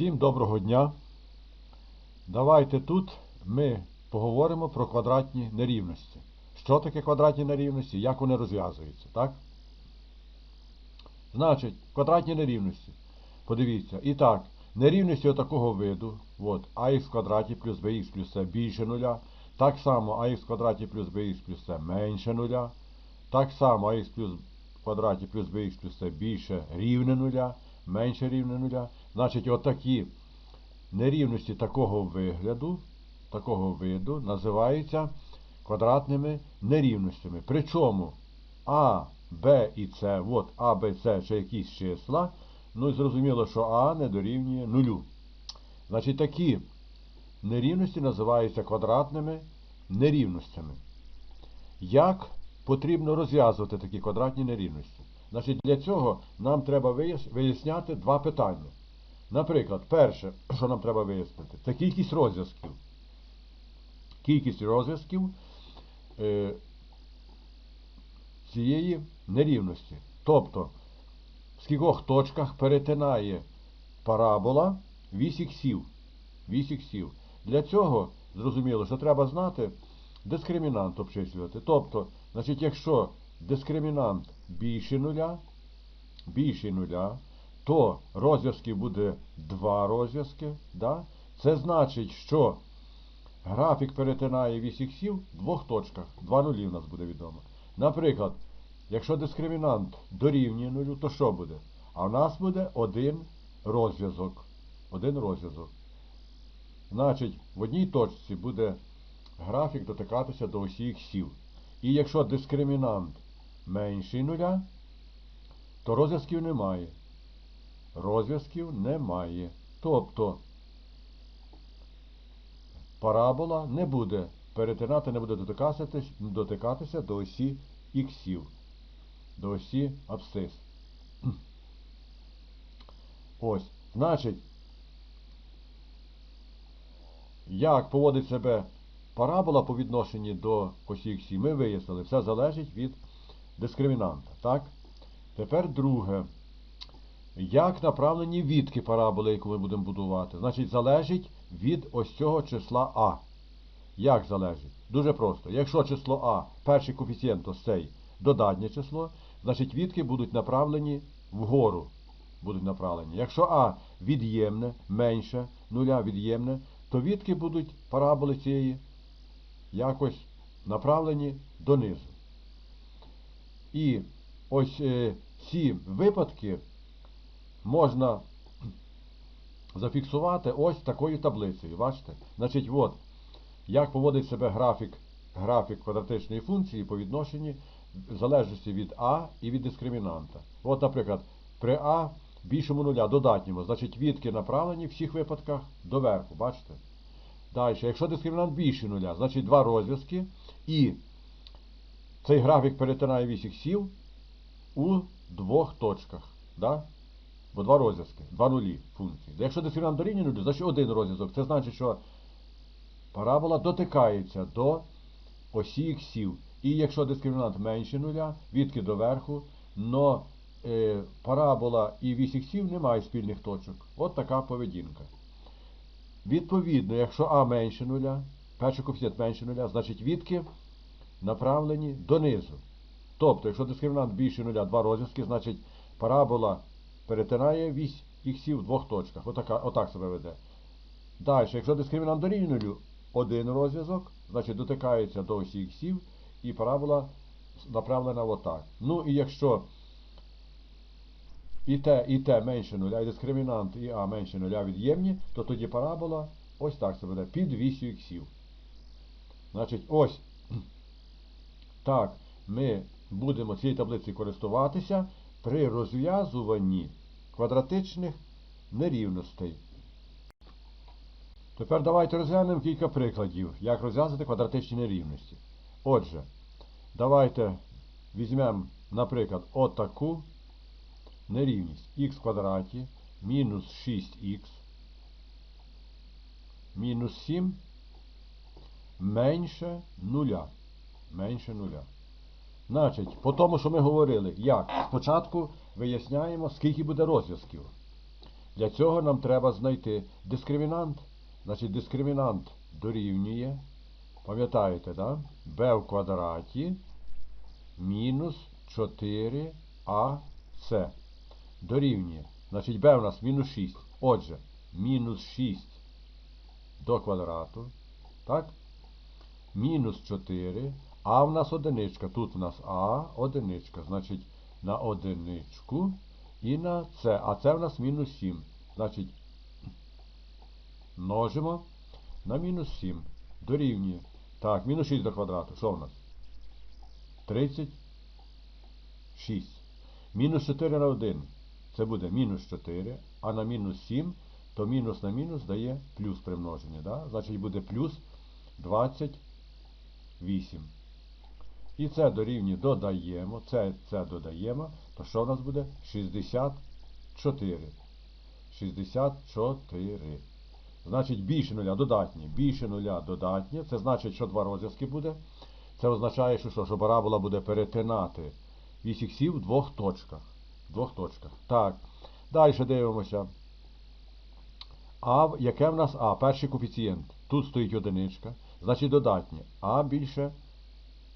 Всім доброго дня. Давайте тут ми поговоримо про квадратні нерівності. Що таке квадратні нерівності, як вони розв'язуються, так? Значить, квадратні нерівності. Подивіться. І так, нерівності отакого виду, от, ах в квадраті плюс bx плюс c більше нуля. Так само ах в квадраті плюс bx плюс c менше нуля. Так само ах плюс в квадраті плюс bx плюс c більше рівне нуля, менше рівне нуля. Значить, отакі нерівності такого вигляду, такого виду називаються квадратними нерівностями. Причому А, Б і С, от А, Б, С це якісь числа, ну і зрозуміло, що А не дорівнює нулю. Значить, такі нерівності називаються квадратними нерівностями. Як потрібно розв'язувати такі квадратні нерівності? Значить, для цього нам треба виясняти два питання. Наприклад, перше, що нам треба вияснити, це кількість розв'язків. Кількість розв'язків е, цієї нерівності. Тобто, в скількох точках перетинає парабола вісь іксів. Для цього зрозуміло, що треба знати дискримінант обчислювати. Тобто, значить, якщо дискримінант більше нуля, більше нуля, то розв'язків буде два розв'язки. Да? Це значить, що графік перетинає вісь іксів в двох точках. Два нулі в нас буде відомо. Наприклад, якщо дискримінант дорівнює нулю, то що буде? А в нас буде один розв'язок. Один розв'язок. Значить, в одній точці буде графік дотикатися до осі іксів. І якщо дискримінант менший нуля, то розв'язків немає. Розв'язків немає. Тобто парабола не буде перетинати, не буде дотикатися, дотикатися до осі іксів, до осі абсцис. Ось, значить, як поводить себе парабола по відношенню до осі іксів, ми вияснили, все залежить від дискримінанта. Так? Тепер друге. Як направлені відки параболи, яку ми будемо будувати? Значить, залежить від ось цього числа А. Як залежить? Дуже просто. Якщо число А, перший коефіцієнт ось цей додатнє число, значить відки будуть направлені вгору. Будуть направлені. Якщо А від'ємне, менше нуля від'ємне, то відки будуть параболи цієї якось направлені донизу. І ось е, ці випадки можна зафіксувати ось такою таблицею. Бачите? Значить, от, як поводить себе графік, графік квадратичної функції по відношенню в залежності від А і від дискримінанта. От, наприклад, при А більшому нуля додатньому, значить відки направлені в всіх випадках доверху. Бачите? Далі, якщо дискримінант більше нуля, значить два розв'язки, і цей графік перетинає вісь іксів у двох точках. Да? Бо два розв'язки, два нулі функції. Якщо дискримінант дорівнює нулю, значить один розв'язок. Це значить, що парабола дотикається до осі іксів. І якщо дискримінант менше нуля, відки доверху, но е, парабола і вісь іксів не мають спільних точок. От така поведінка. Відповідно, якщо А менше нуля, перший коефіцієнт менше нуля, значить відки направлені донизу. Тобто, якщо дискримінант більше нуля, два розв'язки, значить парабола перетинає вісь іксів в двох точках. Отака, отак себе веде. Далі, якщо дискримінант дорівнює нулю, один розв'язок, значить дотикається до осі іксів, і парабола направлена отак. Ну і якщо і те, і те менше нуля, і дискримінант, і А менше нуля від'ємні, то тоді парабола ось так себе веде, під вісю іксів. Значить, ось так ми будемо цією таблицею користуватися при розв'язуванні квадратичних нерівностей. Тепер давайте розглянемо кілька прикладів, як розв'язати квадратичні нерівності. Отже, давайте візьмемо, наприклад, отаку нерівність х квадраті мінус 6х мінус 7 менше нуля. Менше нуля. Значить, по тому, що ми говорили, як? Спочатку виясняємо, скільки буде розв'язків. Для цього нам треба знайти дискримінант. Значить, дискримінант дорівнює, пам'ятаєте, да? b в квадраті мінус 4ac дорівнює. Значить, b у нас мінус 6. Отже, мінус 6 до квадрату. Так? Мінус 4. А в нас одиничка. Тут в нас А одиничка. Значить, на одиничку і на С. А це в нас мінус 7. Значить, множимо на мінус 7. Дорівнює. Так, мінус 6 до квадрату. Що в нас? 36. Мінус 4 на 1. Це буде мінус 4. А на мінус 7, то мінус на мінус дає плюс при множенні. Да? Значить буде плюс 28. І це дорівнює додаємо. Це, це додаємо. То що в нас буде? 64. 64. Значить, більше нуля додатні. Більше нуля додатні. Це значить, що два розв'язки буде. Це означає, що що, що парабола буде перетинати вісь в двох точках. В двох точках. Так. Далі дивимося. А яке в нас А? Перший коефіцієнт. Тут стоїть одиничка. Значить додатнє. А більше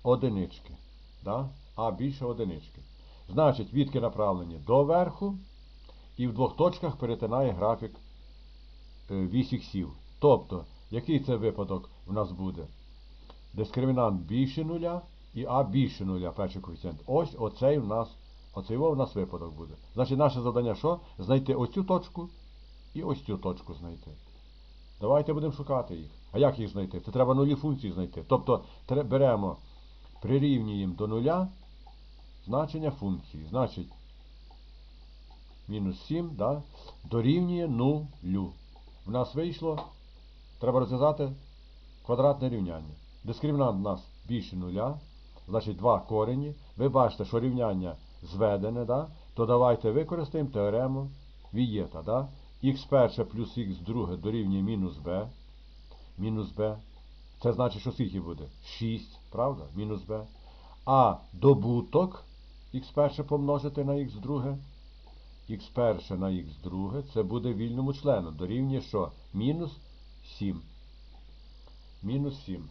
одинички. Да? А більше одинички. Значить, відки направлені до верху і в двох точках перетинає графік е, вісь. Тобто, який це випадок в нас буде? Дискримінант більше нуля і А більше нуля, перший коефіцієнт. Ось оцей у нас, оцей у нас випадок буде. Значить, наше завдання що? Знайти оцю точку і ось цю точку знайти. Давайте будемо шукати їх. А як їх знайти? Це треба нулі функції знайти. Тобто беремо, прирівнюємо до нуля значення функції. Значить, мінус 7 да, дорівнює нулю. В нас вийшло, треба розв'язати квадратне рівняння. Дискримінант у нас більше нуля, значить два корені. Ви бачите, що рівняння зведене, да? то давайте використаємо теорему Вієта. Да? х перше плюс х друге дорівнює мінус b. Мінус b. Це значить, що скільки буде? 6, правда? Мінус b. А добуток х перше помножити на х друге. х перше на х друге, це буде вільному члену. Дорівнює що? Мінус 7. Мінус 7.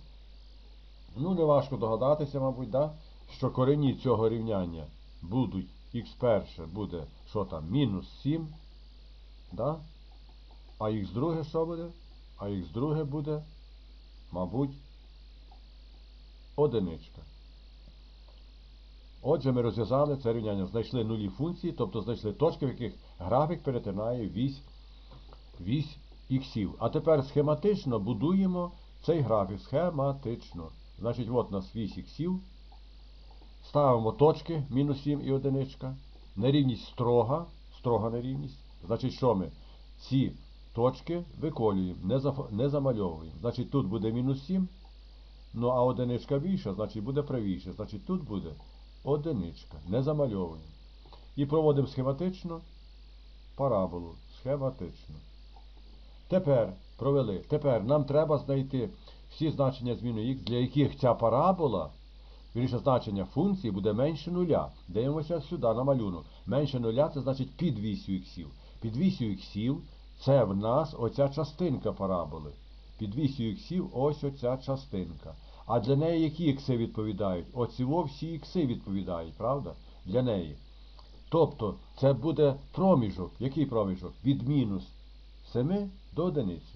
Ну, неважко догадатися, мабуть, да? що корені цього рівняння будуть х перше буде, що там, мінус 7. Да? А х друге що буде? А х друге буде, мабуть, одиничка. Отже, ми розв'язали це рівняння, знайшли нулі функції, тобто знайшли точки, в яких графік перетинає вісь, вісь іксів. А тепер схематично будуємо цей графік. Схематично. Значить, от у нас вісь іксів. Ставимо точки мінус 7 і одиничка. Нерівність строга. Строга нерівність. Значить, що ми? Ці точки виколюємо, не, замальовуємо. Значить, тут буде мінус 7. Ну, а одиничка більша, значить буде правіше. Значить, тут буде одиничка. Не замальовуємо. І проводимо схематично параболу. Схематично. Тепер провели. Тепер нам треба знайти всі значення зміни х, для яких ця парабола, вірніше значення функції буде менше нуля. Дивимося сюди на малюнок. Менше нуля це значить під вісю іксів. Під вісю іксів це в нас оця частинка параболи. Під вісю іксів ось оця частинка. А для неї які ікси відповідають? Оці во всі ікси відповідають, правда? Для неї. Тобто це буде проміжок. Який проміжок? Від мінус 7 до одиниці.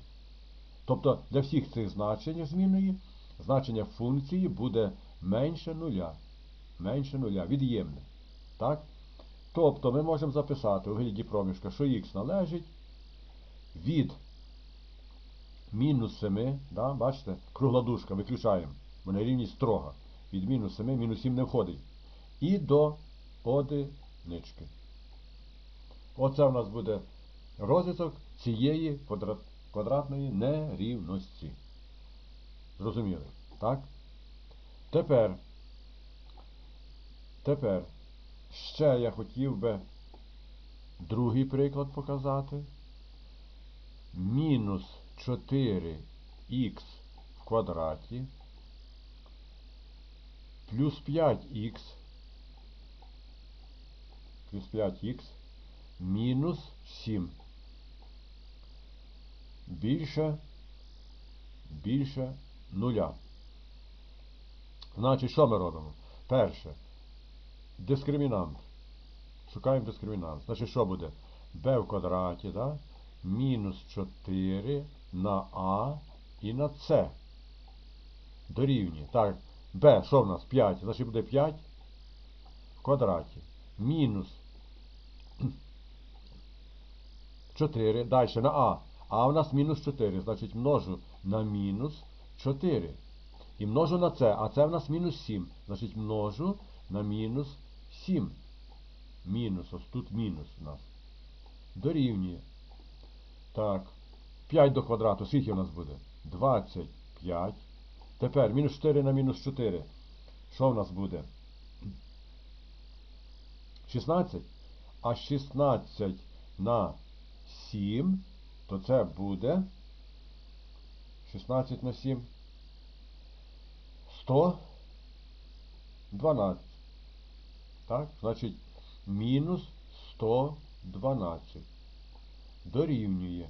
Тобто для всіх цих значень змінної значення функції буде менше нуля. Менше нуля, від'ємне. Так? Тобто ми можемо записати у вигляді проміжка, що х належить від мінус 7, да, бачите, кругла дужка, виключаємо, бо на рівні строга. Від мінус 7, мінус 7 не входить. І до одинички. Оце в нас буде розв'язок цієї квадрат, квадратної нерівності. Зрозуміли? Так? Тепер, тепер ще я хотів би другий приклад показати. Мінус 4х в квадраті плюс 5х плюс 5х мінус 7. більше, більше нуля. Значить, що ми робимо? Перше. Дискримінант. Шукаємо дискримінант. Значить, що буде? b в квадраті, да? Мінус 4 на а і на С. Дорівнює. Так, b, що в нас? 5. Значить буде 5 в квадраті. Мінус 4. Далі на а. А у нас мінус 4. Значить множу на мінус 4. І множу на це, а це в нас мінус 7. Значить множу на мінус 7. Мінус, ось тут мінус у нас. Дорівнює. Так. 5 до квадрату. Скільки у нас буде? 25. Тепер мінус 4 на мінус 4. Що в нас буде? 16. А 16 на 7, то це буде 16 на 7. 112. Так, значить, мінус 112. Дорівнює.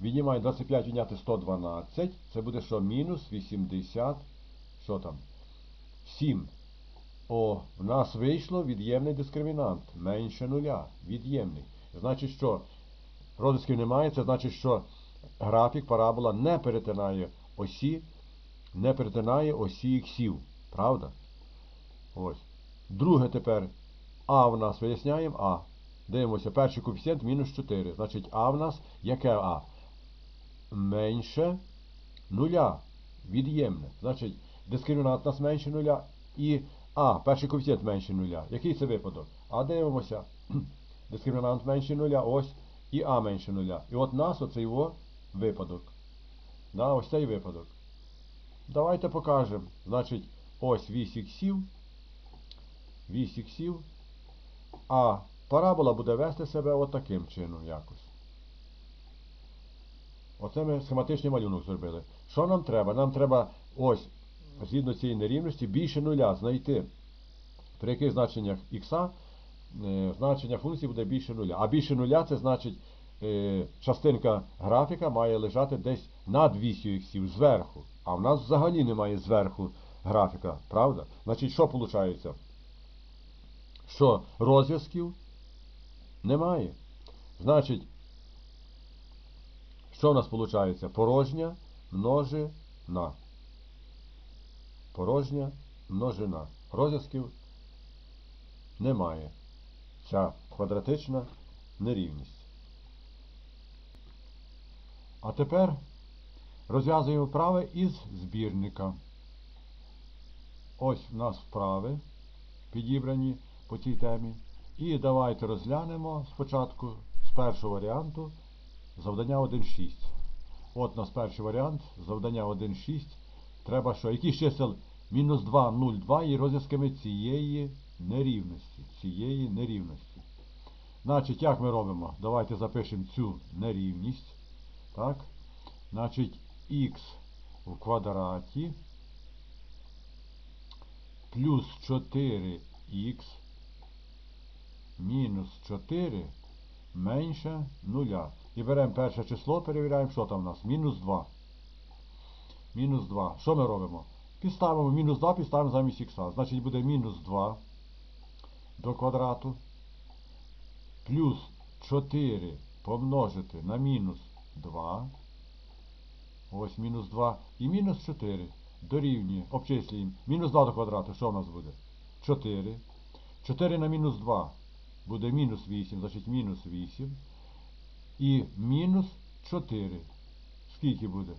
Віднімаю 25 відняти 112. Це буде що? Мінус 80. Що там? 7. О, в нас вийшло від'ємний дискримінант. Менше нуля. Від'ємний. Значить, що розв'язків немає, це значить, що графік парабола не перетинає осі, не перетинає осі іксів. Правда? Ось. Друге тепер. А в нас виясняємо А. Дивимося, перший коефіцієнт мінус 4. Значить, А в нас яке А? Менше нуля. Від'ємне. Значить, дискримінант нас менше нуля. І А, перший коефіцієнт менше нуля. Який це випадок? А дивимося. Дискримінант менше нуля, ось. І А менше нуля. І от нас оцей його випадок. Да, ось цей випадок. Давайте покажемо. Значить, ось вісь іксів. Вісь іксів. А парабола буде вести себе отаким чином якось. Оце ми схематичний малюнок зробили. Що нам треба? Нам треба ось, згідно цієї нерівності, більше нуля знайти. При яких значеннях х значення функції буде більше нуля. А більше нуля це значить частинка графіка має лежати десь над вісю іксів зверху. А в нас взагалі немає зверху графіка, правда? Значить, що виходить? Що розв'язків немає. Значить, що в нас виходить? Порожня множина. Порожня множина. Розв'язків немає. Ця квадратична нерівність. А тепер розв'язуємо вправи із збірника. Ось у нас вправи підібрані по цій темі. І давайте розглянемо спочатку з першого варіанту завдання 1.6. От у нас перший варіант, завдання 1.6. Треба що? Які чисел мінус 2, 0, 2 є розв'язками цієї нерівності. Цієї нерівності. Значить, як ми робимо? Давайте запишемо цю нерівність. Так? Значить, х в квадраті плюс 4х мінус 4 менше 0. І беремо перше число, перевіряємо, що там у нас. Мінус 2. Мінус 2. Що ми робимо? Підставимо мінус 2, підставимо замість х. Значить буде мінус 2 до квадрату. Плюс 4 помножити на мінус 2. Ось мінус 2. І мінус 4 дорівнює. Обчислюємо. Мінус 2 до квадрату. Що в нас буде? 4. 4 на мінус 2 буде мінус 8, значить мінус 8. І мінус 4. Скільки буде?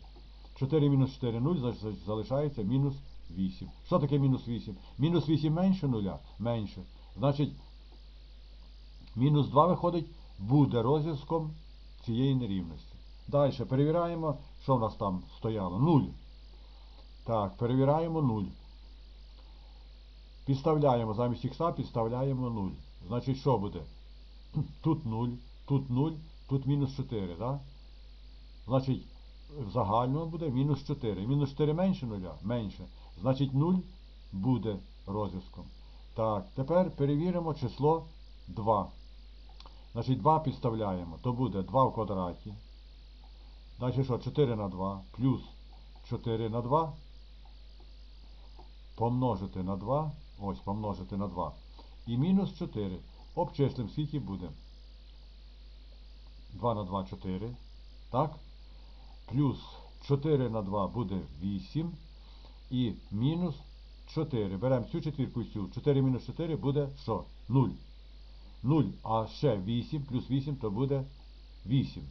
4 мінус 4 0, значить залишається мінус 8. Що таке мінус 8? Мінус 8 менше 0? Менше. Значить, мінус 2 виходить, буде розв'язком цієї нерівності. Далі перевіряємо, що в нас там стояло. 0. Так, перевіряємо 0. Підставляємо замість х, підставляємо 0. Значить, що буде? Тут 0, тут 0, тут мінус 4, так? Значить, в загальному буде мінус 4. Мінус 4 менше 0? Менше. Значить 0 буде розв'язком. Так, тепер перевіримо число 2. Значить, 2 підставляємо. То буде 2 в квадраті. Далі що? 4 на 2 плюс 4 на 2 помножити на 2. Ось, помножити на 2. І мінус 4. Обчислимо, скільки буде. 2 на 2 4. Так? Плюс 4 на 2 буде 8. І мінус 4. Беремо цю четвірку і цю. 4 мінус 4 буде що? 0. 0, а ще 8 плюс 8 то буде 8.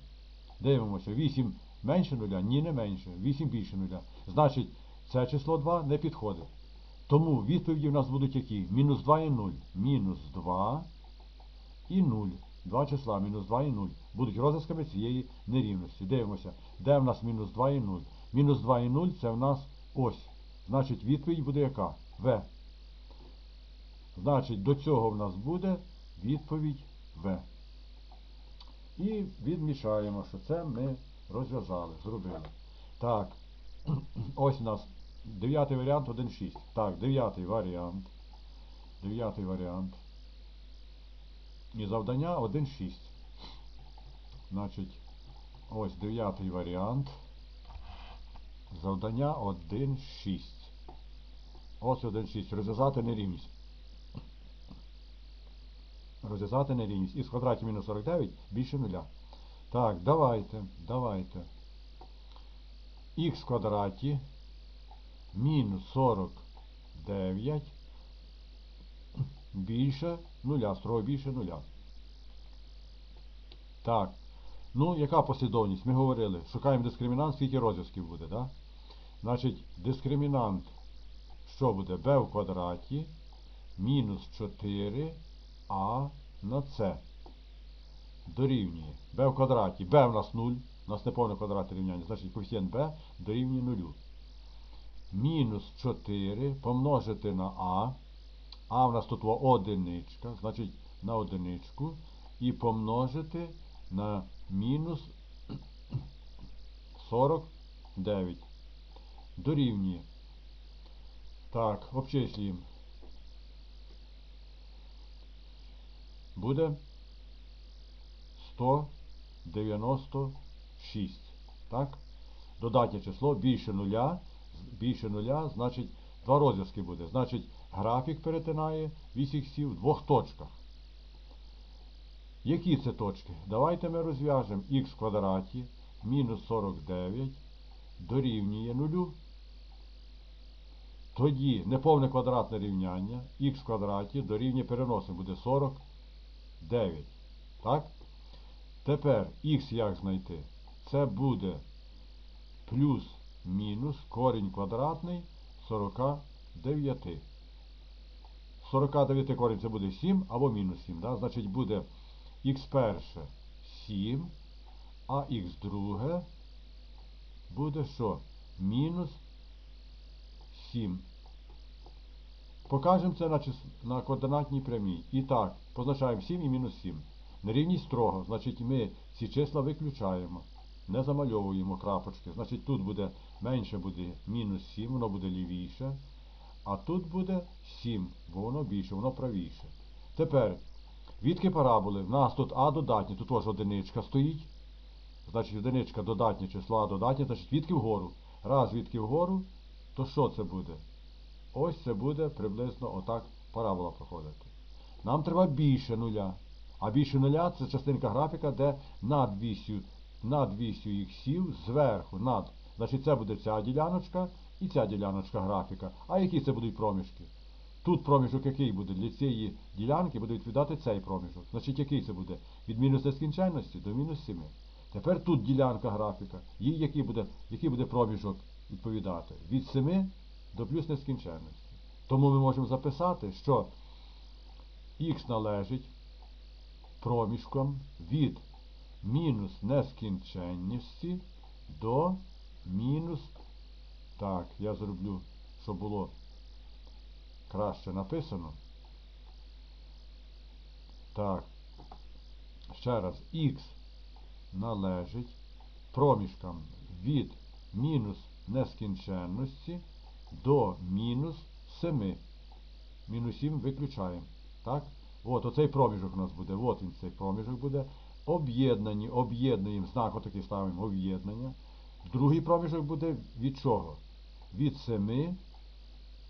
Дивимося, 8 менше 0, ні не менше, 8 більше 0. Значить, це число 2 не підходить. Тому відповіді в нас будуть які? Мінус 2 і 0. Мінус 2 і 0. Два числа, мінус 2 і 0. Будуть розв'язками цієї нерівності. Дивимося, де в нас мінус 2 і 0. Мінус 2 і 0 це в нас ось. Значить, відповідь буде яка? В. Значить, до цього в нас буде відповідь В. І відмічаємо, що це ми розв'язали, зробили. Так, ось у нас дев'ятий варіант 1.6. Так, дев'ятий варіант. Дев'ятий варіант. І завдання 1.6. Значить, ось дев'ятий варіант. Завдання 1.6. Ось 1.6. Розв'язати нерівність. Розв'язати нерівність. Із квадраті мінус 49 більше нуля. Так, давайте, давайте. Х в квадраті мінус 49 більше нуля, строго більше нуля. Так. Ну, яка послідовність? Ми говорили, шукаємо дискримінант, скільки розв'язків буде, да? Значить, дискримінант, що буде? b в квадраті мінус 4а на c дорівнює b в квадраті. b в нас 0, у нас не повне квадратне рівняння, значить коефіцієнт b дорівнює 0. Мінус 4 помножити на а. А в нас тут одиничка, значить на одиничку. І помножити на мінус 49. Дорівнює. Так, обчислюємо. Буде 196. Так? Додатнє число більше нуля. Більше нуля, значить, два розв'язки буде. Значить, графік перетинає вісь іксів в двох точках. Які це точки? Давайте ми розв'яжемо х в квадраті мінус 49 дорівнює нулю. Тоді неповне квадратне рівняння х в квадраті дорівнює переносимо буде 49. Так? Тепер х як знайти? Це буде плюс-мінус корінь квадратний 49. 49 корінь це буде 7 або мінус 7. Да? Значить буде х перше 7, а х друге буде що? Мінус 7. Покажемо це на, на координатній прямій. І так, позначаємо 7 і мінус 7. Нерівність строго, значить ми ці числа виключаємо. Не замальовуємо крапочки. Значить тут буде менше буде мінус 7, воно буде лівіше. А тут буде 7, бо воно більше, воно правіше. Тепер, відки параболи, в нас тут А додатні, тут ось одиничка стоїть. Значить, одиничка додатнє число А додатнє, значить відки вгору. Раз відки вгору, то що це буде? Ось це буде приблизно отак парабола проходити. Нам треба більше нуля. А більше нуля це частинка графіка, де над вісю, над вісю іксів зверху, над. Значить, це буде ця діляночка і ця діляночка графіка. А які це будуть проміжки? Тут проміжок який буде? Для цієї ділянки буде відповідати цей проміжок. Значить, який це буде? Від мінус нескінченності до мінус 7. Тепер тут ділянка графіка. Їй який буде, який буде проміжок відповідати? Від 7 до плюс нескінченності. Тому ми можемо записати, що х належить проміжком від мінус нескінченності до мінус. Так, я зроблю, щоб було краще написано. Так, ще раз, х належить проміжкам від мінус нескінченності до мінус 7. Мінус 7 виключаємо. Так? От, оцей проміжок у нас буде. От він цей проміжок буде. об'єднані, об'єднуємо, знак отакий ставимо об'єднання. Другий проміжок буде від чого? Від 7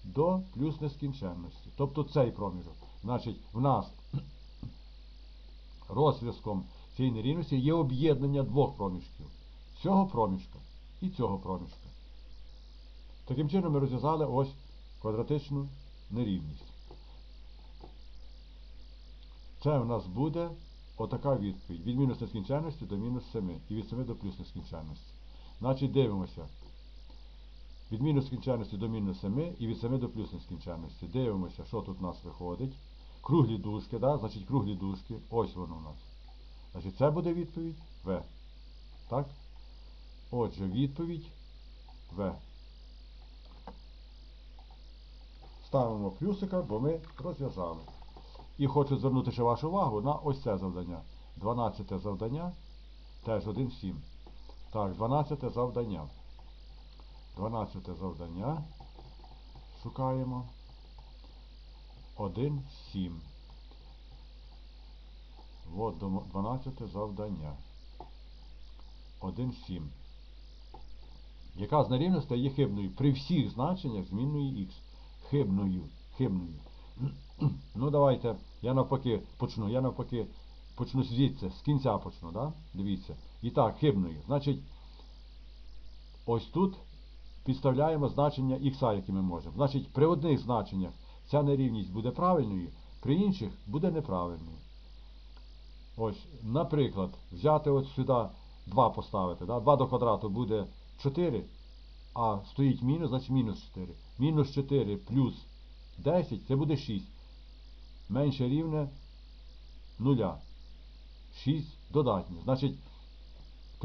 до плюс нескінченності. Тобто цей проміжок. Значить, в нас розв'язком цієї нерівності є об'єднання двох проміжків. Цього проміжка і цього проміжка. Таким чином ми розв'язали ось квадратичну нерівність. Це в нас буде отака відповідь. Від мінус нескінченності до мінус 7 і від 7 до плюс нескінченності. Значить, дивимося. Від мінус нескінченності до мінус 7 і від 7 до плюс нескінченності. Дивимося, що тут у нас виходить. Круглі дужки, да? значить круглі дужки. Ось воно у нас. Значить, це буде відповідь В. Так? Отже, відповідь В. Ставимо плюсика, бо ми розв'язали. І хочу звернути ще вашу увагу на ось це завдання. 12 завдання, теж 1,7. Так, 12 завдання. 12 завдання. Шукаємо. 1,7. От 12 завдання. 1,7. Яка з нерівностей є хибною при всіх значеннях змінної х. Хибною. Хибною. Ну, давайте, я навпаки почну. Я навпаки почну звідси, з кінця почну, да? Дивіться. І так, хибною. Значить, ось тут підставляємо значення х, які ми можемо. Значить, при одних значеннях ця нерівність буде правильною, при інших буде неправильною. Ось, наприклад, взяти от сюди 2 поставити. Да? 2 до квадрату буде 4, а стоїть мінус, значить мінус 4. Мінус 4 плюс 10 це буде 6. Менше рівне 0. 6 додатнє. Значить,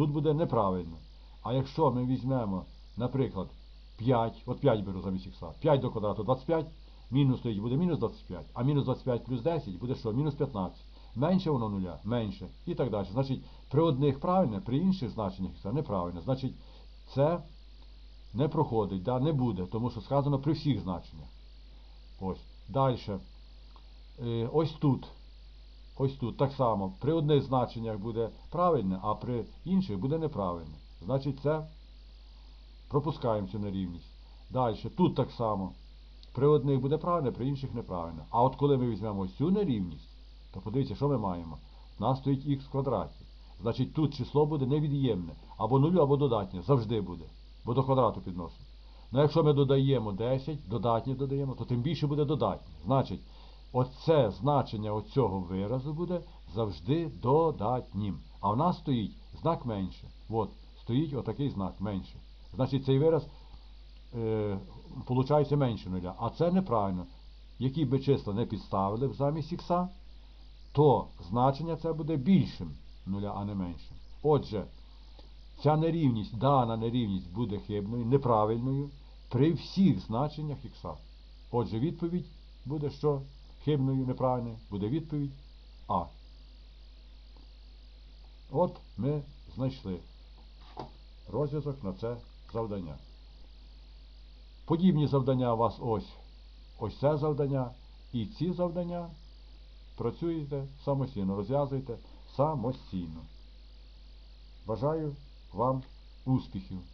тут буде неправильно. А якщо ми візьмемо, наприклад, 5, от 5 беру замість х, 5 до квадрату 25, мінус стоїть буде мінус 25, а мінус 25 плюс 10 буде що? Мінус 15. Менше воно нуля, менше. І так далі. Значить, при одних правильне, при інших значеннях це неправильно. Значить, це не проходить, да, не буде, тому що сказано при всіх значеннях. Ось. Далі. Е, ось тут. Ось тут так само. При одних значеннях буде правильне, а при інших буде неправильне. Значить, це пропускаємо цю нерівність. Далі. Тут так само. При одних буде правильне, при інших неправильне. А от коли ми візьмемо цю нерівність, то подивіться, що ми маємо. У нас стоїть х в квадраті. Значить, тут число буде невід'ємне. Або нулю, або додатнє. Завжди буде. Бо до квадрату підносить. Ну якщо ми додаємо 10, додатнє додаємо, то тим більше буде додатнє. Значить, оце значення оцього виразу буде завжди додатнім. А в нас стоїть знак менше. От, стоїть отакий знак менше. Значить, цей вираз е, менше нуля. А це неправильно. Які би числа не підставили б замість ікса, то значення це буде більшим нуля, а не меншим. Отже, ця нерівність, дана нерівність буде хибною, неправильною при всіх значеннях х. Отже, відповідь буде що? Хибною, неправильною, буде відповідь А. От ми знайшли розв'язок на це завдання. Подібні завдання у вас ось ось це завдання і ці завдання працюєте самостійно, розв'язуєте самостійно. Бажаю вам успіхів!